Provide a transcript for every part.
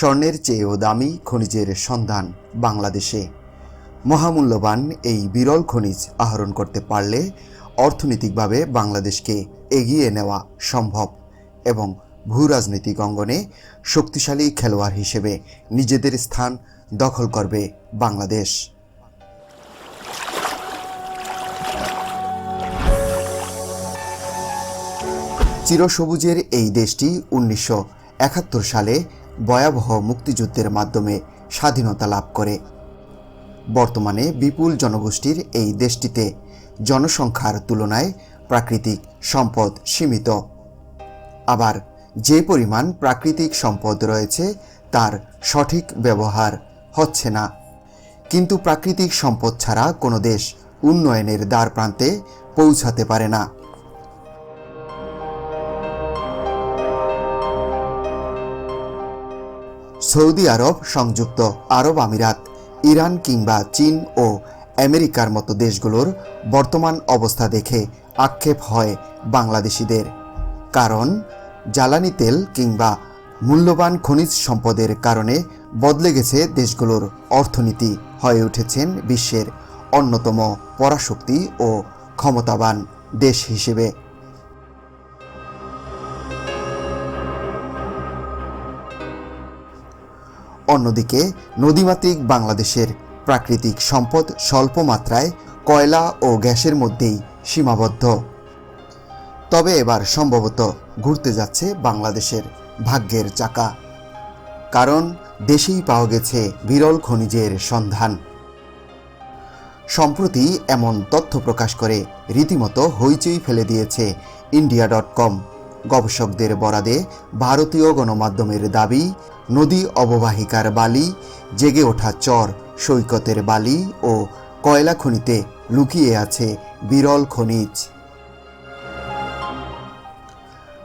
স্বর্ণের চেয়েও দামি খনিজের সন্ধান বাংলাদেশে। মহামূল্যবান এই বিরল খনিজ আহরণ করতে পারলে অর্থনৈতিকভাবে বাংলাদেশকে এগিয়ে নেওয়া সম্ভব এবং ভূরাজনৈতিক অঙ্গনে শক্তিশালী খেলোয়াড় হিসেবে নিজেদের স্থান দখল করবে বাংলাদেশ। চিরসবুজের এই দেশটি উনিশশো একাত্তর সালে ভয়াবহ মুক্তিযুদ্ধের মাধ্যমে স্বাধীনতা লাভ করে। বর্তমানে বিপুল জনগোষ্ঠীর এই দেশটিতে জনসংখ্যার তুলনায় প্রাকৃতিক সম্পদ সীমিত। আবার যে পরিমাণ প্রাকৃতিক সম্পদ রয়েছে, তার সঠিক ব্যবহার হচ্ছে না। কিন্তু প্রাকৃতিক সম্পদ ছাড়া কোনো দেশ উন্নয়নের দ্বার প্রান্তে পৌঁছাতে পারে না। সৌদি আরব সংযুক্ত আরব আমিরাত, ইরান কিংবা চীন ও আমেরিকার মতো দেশগুলোর বর্তমান অবস্থা দেখে আক্ষেপ হয় বাংলাদেশিদের। কারণ জ্বালানি তেল কিংবা মূল্যবান খনিজ সম্পদের কারণে বদলে গেছে দেশগুলোর অর্থনীতি, হয়ে উঠেছেন বিশ্বের অন্যতম পরাশক্তি ও ক্ষমতাবান দেশ হিসেবে। অন্যদিকে নদীমাতৃক বাংলাদেশের প্রাকৃতিক সম্পদ স্বল্প মাত্রায় কয়লা ও গ্যাসের মধ্যেই সীমাবদ্ধ। তবে এবার সম্ভবত ঘুরতে যাচ্ছে বাংলাদেশের ভাগ্যের চাকা। কারণ দেশেই পাওয়া গেছে বিরল খনিজের সন্ধান। সম্প্রতি এমন তথ্য প্রকাশ করে রীতিমতো হইচই ফেলে দিয়েছে ইন্ডিয়া ডট কম। গবেষকদের বরাদে ভারতীয় গণমাধ্যমের দাবি, নদী অববাহিকার বালি, জেগে ওঠা চর, সৈকতের বালি ও কয়লা খনিতে লুকিয়ে আছে বিরল খনিজ।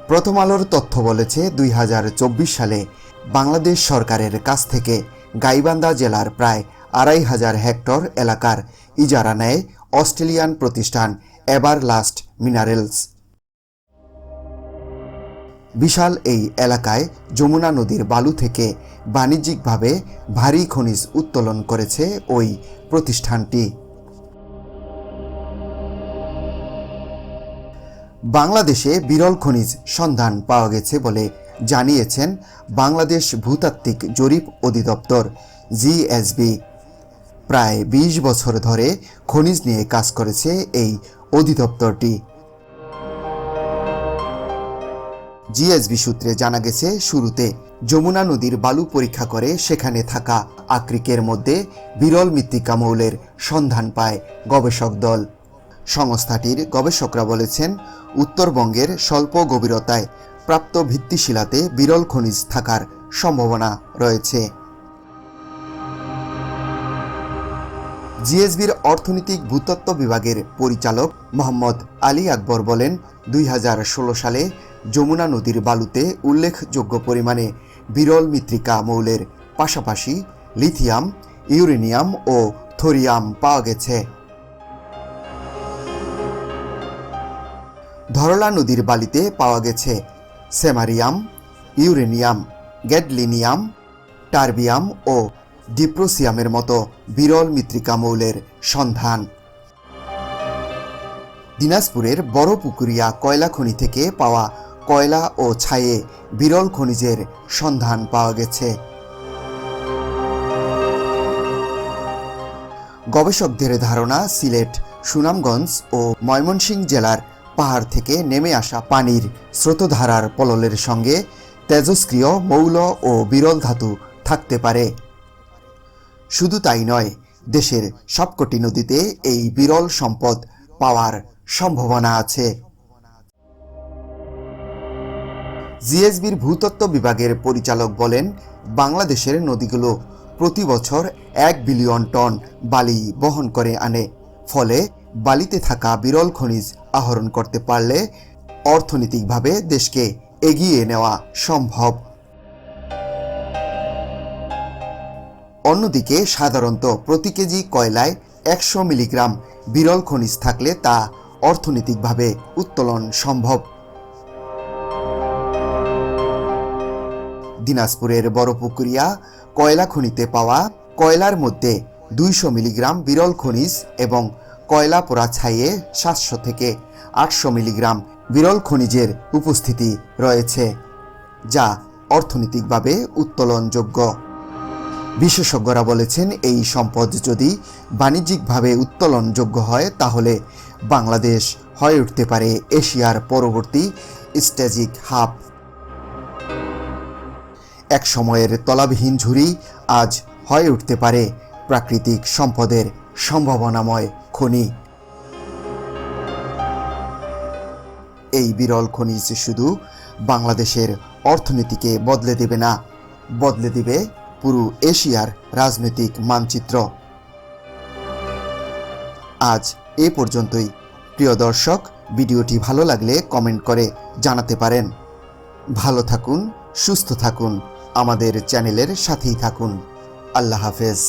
প্রথম আলোর তথ্য বলেছে, দুই হাজার চব্বিশ সালে বাংলাদেশ সরকারের কাছ থেকে গাইবান্ধা জেলার প্রায় আড়াই হাজার হেক্টর এলাকার ইজারা নেয় অস্ট্রেলিয়ান প্রতিষ্ঠান এবার লাস্ট মিনারেলস। বিশাল এই এলাকায় যমুনা নদীর বালু থেকে বাণিজ্যিকভাবে ভারী খনিজ উত্তোলন করেছে ওই প্রতিষ্ঠানটি। বাংলাদেশে বিরল খনিজ সন্ধান পাওয়া গেছে বলে জানিয়েছেন বাংলাদেশ ভূতাত্ত্বিক জরিপ অধিদপ্তর, জিএসবি। প্রায় ২০ বছর ধরে খনিজ নিয়ে কাজ করেছে এই অধিদপ্তরটি। জিএসবি সূত্রে জানা গেছে, শুরুতে যমুনা নদীর বালু পরীক্ষা করে সেখানে থাকা আকরিকের মধ্যে বিরল মৃত্তিকা মৌলের সন্ধান পায় গবেষক দল। সংস্থাটির গবেষকরা বলেছেন, উত্তরবঙ্গের স্বল্প গভীরতায় প্রাপ্ত ভিত্তিশিলাতে বিরল খনিজ থাকার সম্ভাবনা রয়েছে। জিএসবির অর্থনৈতিক ভূতত্ত্ব বিভাগের পরিচালক মোহাম্মদ আলী আকবর বলেন, দুই হাজার ষোলো সালে যমুনা নদীর বালুতে উল্লেখযোগ্য পরিমাণে বিরল মৃত্তিকা মৌলের পাশাপাশি লিথিয়াম, ইউরেনিয়াম ও থোরিয়াম পাওয়া গেছে। ধরলা নদীর বালিতে পাওয়া গেছে সেমারিয়াম, ইউরেনিয়াম, গ্যাডলিনিয়াম, টার্বিয়াম ও ডিপ্রোসিয়ামের মতো বিরল মৃত্তিকা মৌলের সন্ধান। দিনাজপুরের বড় পুকুরিয়া কয়লা খনি থেকে পাওয়া কয়লা ও ছায়ে বিরল খনিজের সন্ধান পাওয়া গেছে। গবেষকদের ধারণা, সিলেট, সুনামগঞ্জ ও ময়মনসিংহ জেলার পাহাড় থেকে নেমে আসা পানির স্রোতধারার পললের সঙ্গে তেজস্ক্রিয় মৌল ও বিরল ধাতু থাকতে পারে। শুধু তাই নয়, দেশের সবকটি নদীতে এই বিরল সম্পদ পাওয়ার সম্ভাবনা আছে। জিএসবির ভূতত্ত্ব বিভাগের পরিচালক বলেন, বাংলাদেশের নদীগুলো প্রতি বছর এক বিলিয়ন টন বালি বহন করে আনে। ফলে বালিতে থাকা বিরল খনিজ আহরণ করতে পারলে অর্থনৈতিকভাবে দেশকে এগিয়ে নেওয়া সম্ভব। অন্যদিকে, সাধারণত প্রতি কেজি কয়লায় একশো মিলিগ্রাম বিরল খনিজ থাকলে তা অর্থনৈতিকভাবে উত্তোলন সম্ভব। দিনাজপুরের বড়পুকুরিয়া কয়লা খনিতে পাওয়া কয়লার মধ্যে দুইশো মিলিগ্রাম বিরল খনিজ এবং কয়লা পোড়া ছাইয়ে সাতশো থেকে আটশো মিলিগ্রাম বিরল খনিজের উপস্থিতি রয়েছে, যা অর্থনৈতিকভাবে উত্তোলনযোগ্য। বিশেষজ্ঞরা বলেছেন, এই সম্পদ যদি বাণিজ্যিকভাবে উত্তোলনযোগ্য হয়, তাহলে বাংলাদেশ হয়ে উঠতে পারে এশিয়ার পরবর্তী স্ট্র্যাজিক হাব। এক সময়ের তলাবিহীন ঝুড়ি আজ হয়ে উঠতে পারে প্রাকৃতিক সম্পদের সম্ভাবনাময় খনি। এই বিরল খনিজ শুধু বাংলাদেশের অর্থনীতিকে বদলে দেবে না, বদলে দিবে পুরো এশিয়ার রাজনৈতিক মানচিত্র। আজ এ পর্যন্তই। প্রিয় দর্শক, ভিডিওটি ভালো লাগলে কমেন্ট করে জানাতে পারেন। ভালো থাকুন, সুস্থ থাকুন। আমাদের চ্যানেলের সাথেই থাকুন। আল্লাহ হাফেজ।